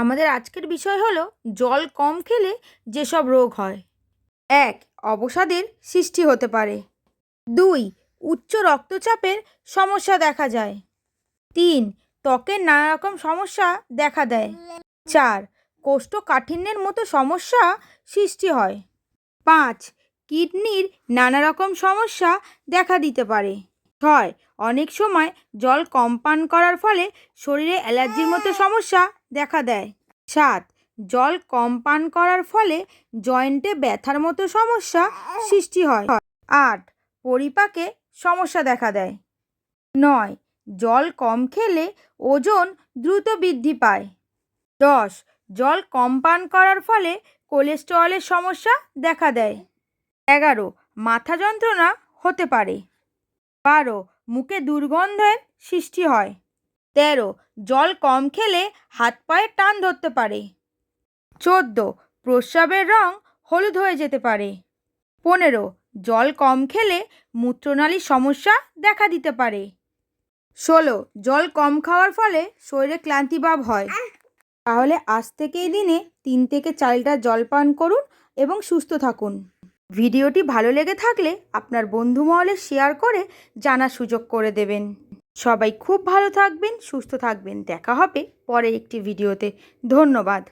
আমাদের আজকের বিষয় হলো জল কম খেলে যেসব রোগ হয়। এক, অবসাদের সৃষ্টি হতে পারে। দুই, উচ্চ রক্তচাপের সমস্যা দেখা যায়। তিন ত্বকের নানা রকম সমস্যা দেখা দেয়। চার, কোষ্ঠকাঠিন্যের মতো সমস্যা সৃষ্টি হয়। পাঁচ, কিডনির নানা রকম সমস্যা দেখা দিতে পারে। ছয় অনেক সময় জল কম পান করার ফলে শরীরে অ্যালার্জির মতো সমস্যা দেখা দেয়। সাত, জল কম পান করার ফলে জয়েন্টে ব্যথার মতো সমস্যা সৃষ্টি হয়। আট, পরিপাকে সমস্যা দেখা দেয়। নয়, জল কম খেলে ওজন দ্রুত বৃদ্ধি পায়। দশ, জল কম পান করার ফলে কোলেস্টেরলের সমস্যা দেখা দেয়। এগারো, মাথা যন্ত্রণা হতে পারে। বারো, মুখে দুর্গন্ধের সৃষ্টি হয়। তেরো, জল কম খেলে হাত পায়ে টান ধরতে পারে। চোদ্দ, প্রস্রাবের রং হলুদ হয়ে যেতে পারে। পনেরো, জল কম খেলে মূত্রনালীর সমস্যা দেখা দিতে পারে। ষোলো, জল কম খাওয়ার ফলে শরীরে ক্লান্তিভাব হয়। তাহলে আজ থেকে এই দিনে তিন থেকে চার লিটার জল পান করুন এবং সুস্থ থাকুন। ভিডিওটি ভালো লেগে থাকলে আপনার বন্ধু মহলে শেয়ার করে জানার সুযোগ করে দেবেন। সবাই খুব ভালো থাকবেন, সুস্থ থাকবেন। দেখা হবে পরে একটি ভিডিওতে। ধন্যবাদ।